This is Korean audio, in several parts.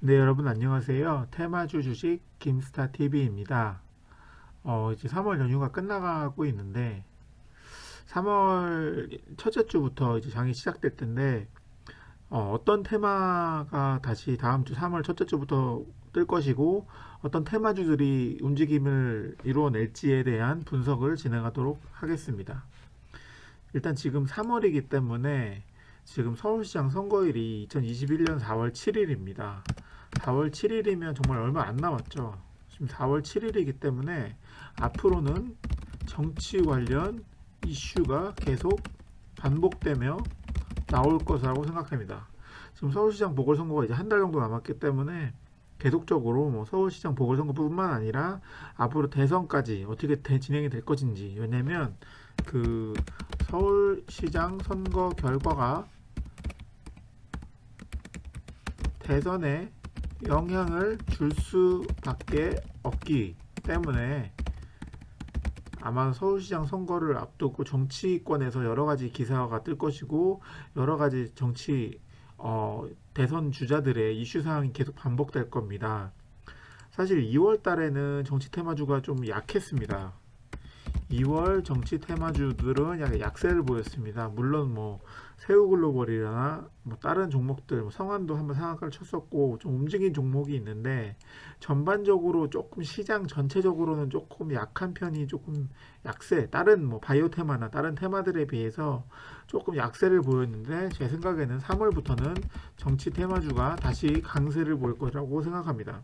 네, 여러분 안녕하세요. 테마주 주식 김스타 TV입니다. 어, 이제 3월 연휴가 끝나가고 있는데 3월 첫째 주부터 이제 장이 시작될 텐데 어, 어떤 테마가 다시 다음 주 3월 첫째 주부터 뜰 것이고 어떤 테마주들이 움직임을 이루어낼지에 대한 분석을 진행하도록 하겠습니다. 일단 지금 3월이기 때문에 지금 서울시장 선거일이 2021년 4월 7일입니다. 4월 7일이면 정말 얼마 안 남았죠. 지금 4월 7일이기 때문에 앞으로는 정치 관련 이슈가 계속 반복되며 나올 것이라고 생각합니다. 지금 서울시장 보궐선거가 이제 한 달 정도 남았기 때문에 계속적으로 뭐 서울시장 보궐선거뿐만 아니라 앞으로 대선까지 어떻게 대- 진행이 될 것인지 왜냐면 그 서울시장 선거 결과가 대선에 영향을 줄 수밖에 없기 때문에 아마 서울시장 선거를 앞두고 정치권에서 여러 가지 기사가 뜰 것이고 여러 가지 정치 어, 대선 주자들의 이슈 사항이 계속 반복될 겁니다. 사실 2월 달에는 정치 테마주가 좀 약했습니다. 2월 정치 테마주들은 약간 약세를 보였습니다. 물론 뭐 새우글로벌이나 뭐 다른 종목들, 뭐 성안도 한번 상한가를 쳤었고 좀 움직인 종목이 있는데 전반적으로 조금 시장 전체적으로는 조금 약한 편이 조금 약세. 다른 뭐 바이오 테마나 다른 테마들에 비해서 조금 약세를 보였는데 제 생각에는 3월부터는 정치 테마주가 다시 강세를 보일 거라고 생각합니다.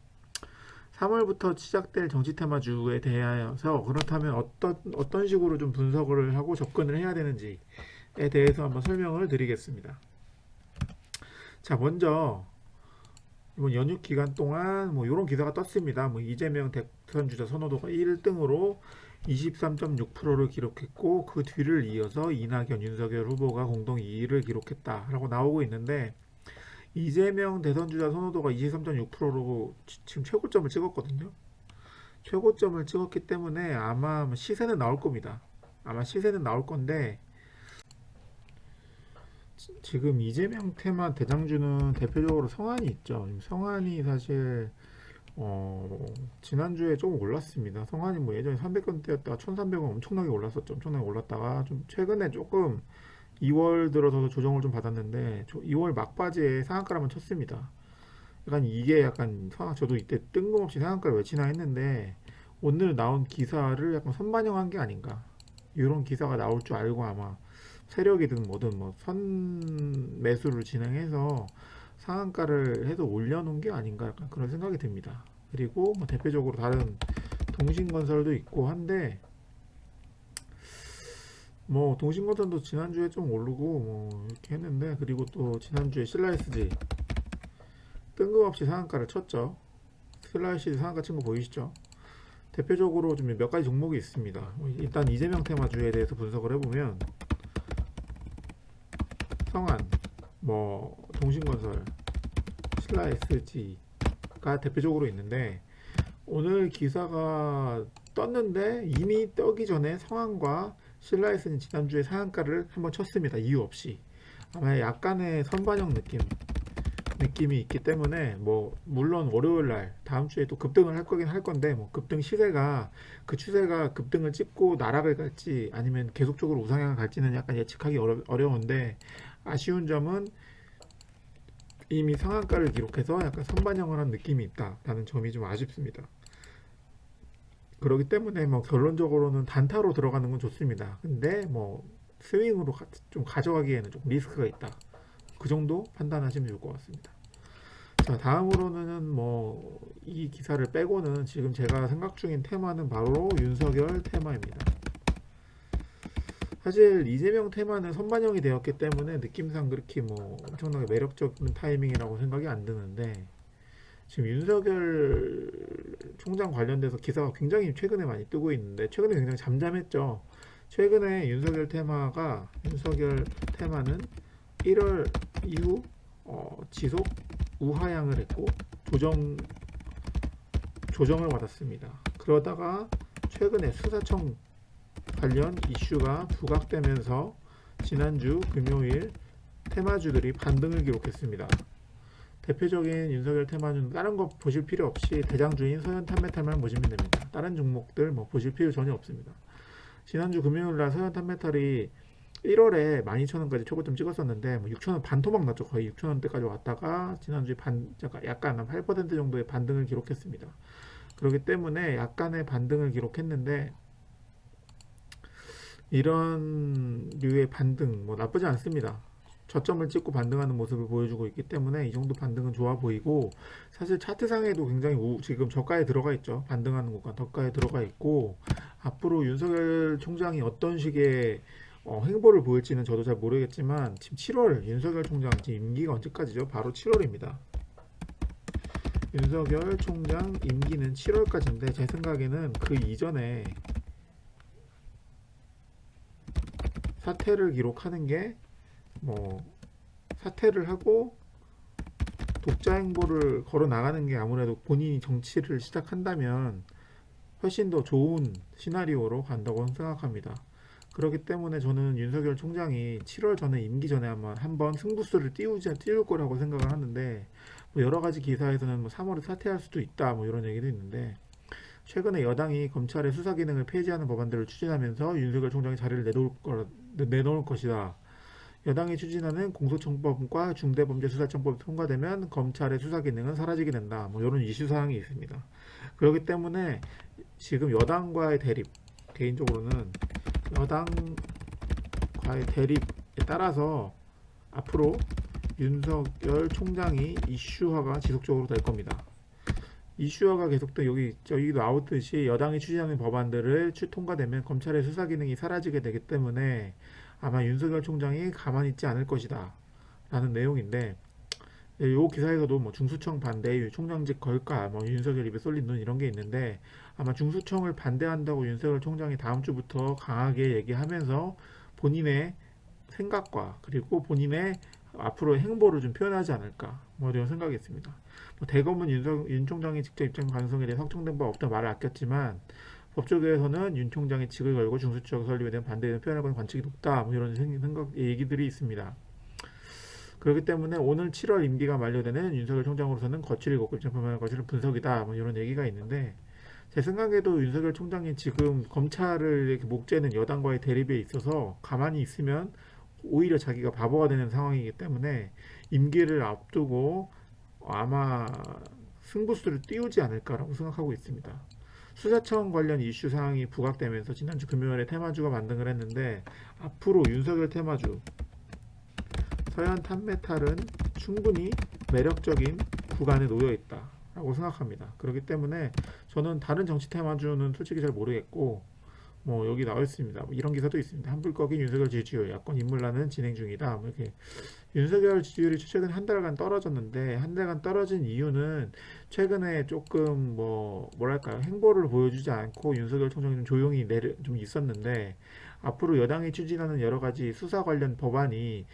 3월부터 시작될 정치 테마주에 대하여서 그렇다면 어떤 어떤 식으로 좀 분석을 하고 접근을 해야 되는지에 대해서 한번 설명을 드리겠습니다. 자, 먼저 이번 연휴 기간 동안 뭐 이런 기사가 떴습니다. 뭐 이재명 대선 주자 선호도가 1등으로 23.6%를 기록했고 그 뒤를 이어서 이낙연, 윤석열 후보가 공동 2위를 기록했다라고 나오고 있는데 이재명 대선 주자 선호도가 23.6%로 지금 최고점을 찍었거든요. 최고점을 찍었기 때문에 아마 시세는 나올 겁니다. 아마 시세는 나올 건데 지- 지금 이재명 테마 대장주는 대표적으로 성안이 있죠. 성안이 사실 어, 지난주에 조금 올랐습니다. 성안이 뭐 예전에 300원대였다가 1,300원 엄청나게 올랐었죠. 엄청나게 올랐다가 좀 최근에 조금 2월 들어서도 조정을 좀 받았는데 2월 막바지에 상한가를 한번 쳤습니다. 약간 이게 약간 저도 이때 뜬금없이 상한가를 외치나 했는데 오늘 나온 기사를 약간 선반영한 게 아닌가. 이런 기사가 나올 줄 알고 아마 세력이든 뭐든 뭐 선 매수를 진행해서 상한가를 해서 올려놓은 게 아닌가 약간 그런 생각이 듭니다. 그리고 뭐 대표적으로 다른 동신건설도 있고 한데 뭐 동신건설도 지난주에 좀 오르고 뭐 이렇게 했는데 그리고 또 지난주에 신라SG 뜬금없이 상한가를 쳤죠. 슬라이시 상한가 친 거 보이시죠? 대표적으로 좀 몇 가지 종목이 있습니다. 뭐 일단 이재명 테마주에 대해서 분석을 해보면 성안, 뭐 동신건설, SG가 대표적으로 있는데 오늘 기사가 떴는데 이미 떠기 전에 성안과 신라 SG는 지난주에 상한가를 한번 쳤습니다. 이유 없이 아마 약간의 선반영 느낌 느낌이 있기 때문에 뭐 물론 월요일 날 다음 주에 또 급등을 할 거긴 할 건데 뭐 급등 시세가 그 추세가 급등을 찍고 나락을 갈지 아니면 계속적으로 우상향을 갈지는 약간 예측하기 어려, 어려운데 아쉬운 점은 이미 상한가를 기록해서 약간 선반영을 한 느낌이 있다라는 점이 좀 아쉽습니다. 그렇기 때문에 뭐 결론적으로는 단타로 들어가는 건 좋습니다. 근데 뭐 스윙으로 가- 좀 가져가기에는 좀 리스크가 있다. 그 정도 판단하시면 좋을 것 같습니다. 자, 다음으로는 뭐 이 기사를 빼고는 지금 제가 생각 중인 테마는 바로 윤석열 테마입니다. 사실 이재명 테마는 선반영이 되었기 때문에 느낌상 그렇게 뭐 엄청나게 매력적인 타이밍이라고 생각이 안 드는데 지금 윤석열 총장 관련돼서 기사가 굉장히 최근에 많이 뜨고 있는데 최근에 굉장히 잠잠했죠. 최근에 윤석열 테마가 윤석열 테마는 1월 이후 어, 지속 우하향을 했고 조정 조정을 받았습니다. 그러다가 최근에 수사청 관련 이슈가 부각되면서 지난주 금요일 테마주들이 반등을 기록했습니다. 대표적인 윤석열 테마주는 다른 거 보실 필요 없이 대장주인 서현 탄메탈만 보시면 됩니다. 다른 종목들 뭐 보실 필요 전혀 없습니다. 지난주 금요일 날 서현 탄메탈이 1월에 12,000원까지 초고점 찍었었는데 뭐 6,000원 반토막 났죠. 거의 6,000원대까지 왔다가 지난주에 반 약간 한 8% 정도의 반등을 기록했습니다. 그렇기 때문에 약간의 반등을 기록했는데 이런 류의 반등 뭐 나쁘지 않습니다. 저점을 찍고 반등하는 모습을 보여주고 있기 때문에 이 정도 반등은 좋아 보이고 사실 차트상에도 굉장히 우, 지금 저가에 들어가 있죠. 반등하는 구간 저가에 들어가 있고 앞으로 윤석열 총장이 어떤 식의 어, 행보를 보일지는 저도 잘 모르겠지만 지금 7월 윤석열 총장 지금 임기가 언제까지죠? 바로 7월입니다. 윤석열 총장 임기는 7월까지인데 제 생각에는 그 이전에 사퇴를 기록하는 게 뭐 사퇴를 하고 독자 행보를 걸어 나가는 게 아무래도 본인이 정치를 시작한다면 훨씬 더 좋은 시나리오로 간다고 생각합니다. 그렇기 때문에 저는 윤석열 총장이 7월 전에 임기 전에 아마 한번 승부수를 띄우지 띄울 거라고 생각을 하는데 뭐 여러 가지 기사에서는 뭐 3월에 사퇴할 수도 있다 뭐 이런 얘기도 있는데 최근에 여당이 검찰의 수사 기능을 폐지하는 법안들을 추진하면서 윤석열 총장이 자리를 내놓을 거 내놓을 것이다. 여당이 추진하는 공소청법과 중대범죄수사청법이 통과되면 검찰의 수사 기능은 사라지게 된다. 뭐 이런 이슈 사항이 있습니다. 그렇기 때문에 지금 여당과의 대립, 개인적으로는 여당과의 대립에 따라서 앞으로 윤석열 총장이 이슈화가 지속적으로 될 겁니다. 이슈화가 계속돼 여기 저기도 나오듯이 여당이 추진하는 법안들을 추- 통과되면 검찰의 수사 기능이 사라지게 되기 때문에 아마 윤석열 총장이 가만히 있지 않을 것이다 라는 내용인데 이 기사에서도 뭐 중수청 반대 총장직 걸까 뭐 윤석열 입에 쏠린 눈 이런 게 있는데 아마 중수청을 반대한다고 윤석열 총장이 다음 주부터 강하게 얘기하면서 본인의 생각과 그리고 본인의 앞으로의 행보를 좀 표현하지 않을까 뭐 이런 생각이 있습니다. 뭐 대검은 윤석, 윤 총장이 직접 입장 가능성에 대해 확정된 바 없다 말을 아꼈지만 법조계에서는 윤 총장의 직을 걸고 중수청 설립에 대한 반대의 표현하고는 관측이 높다 뭐 이런 생- 생각 얘기들이 있습니다. 그렇기 때문에 오늘 7월 임기가 만료되는 윤석열 총장으로서는 거취를 걷고 점검할 것을 분석이다 뭐 이런 얘기가 있는데 제 생각에도 윤석열 총장이 지금 검찰을 이렇게 목재는 여당과의 대립에 있어서 가만히 있으면 오히려 자기가 바보가 되는 상황이기 때문에 임기를 앞두고 아마 승부수를 띄우지 않을까라고 생각하고 있습니다. 수사청 관련 이슈 사항이 부각되면서 지난주 금요일에 테마주가 만등을 했는데 앞으로 윤석열 테마주 서현 탄메탈은 충분히 매력적인 구간에 놓여 있다 라고 생각합니다. 그렇기 때문에 저는 다른 정치 테마주는 솔직히 잘 모르겠고 뭐 여기 나와 있습니다. 뭐 이런 기사도 있습니다. 한불 꺾인 윤석열 지지율 야권 인물란은 진행 중이다. 뭐 이렇게 윤석열 지지율이 최근 한 달간 떨어졌는데 한 달간 떨어진 이유는 최근에 조금 뭐 뭐랄까요 행보를 보여주지 않고 윤석열 총장이 좀 조용히 내려 좀 있었는데 앞으로 여당이 추진하는 여러 가지 수사 관련 법안이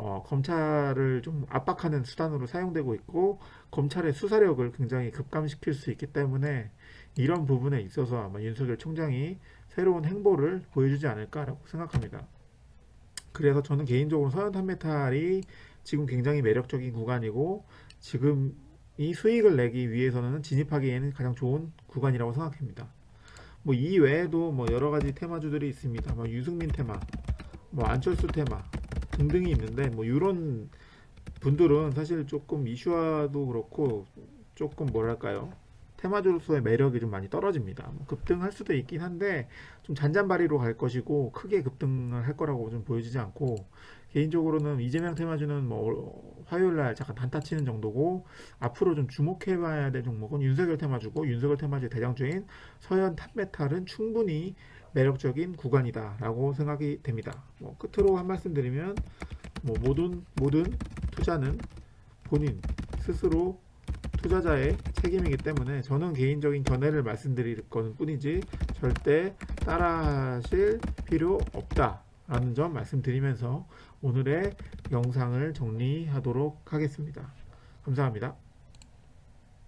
어, 검찰을 좀 압박하는 수단으로 사용되고 있고 검찰의 수사력을 굉장히 급감시킬 수 있기 때문에 이런 부분에 있어서 아마 윤석열 총장이 새로운 행보를 보여주지 않을까라고 생각합니다. 그래서 저는 개인적으로 서현 탄메탈이 지금 굉장히 매력적인 구간이고 지금 이 수익을 내기 위해서는 진입하기에는 가장 좋은 구간이라고 생각합니다. 뭐 이 외에도 뭐 여러 가지 테마주들이 있습니다. 뭐 유승민 테마, 뭐 안철수 테마 등등이 있는데 뭐 이런 분들은 사실 조금 이슈화도 그렇고 조금 뭐랄까요 테마주로서의 매력이 좀 많이 떨어집니다. 뭐 급등할 수도 있긴 한데 좀 잔잔바리로 갈 것이고 크게 급등을 할 거라고 좀 보여지지 않고 개인적으로는 이재명 테마주는 뭐 화요일 날 잠깐 단타 치는 정도고 앞으로 좀 주목해 봐야 될 종목은 윤석열 테마주고 윤석열 테마주의 대장주인 서현 탑메탈은 충분히 매력적인 구간이다라고 생각이 됩니다. 뭐 끝으로 한 말씀 드리면 뭐 모든 모든 투자는 본인 스스로 투자자의 책임이기 때문에 저는 개인적인 견해를 말씀드릴 거는 뿐이지 절대 따라하실 필요 없다라는 점 말씀드리면서 오늘의 영상을 정리하도록 하겠습니다. 감사합니다.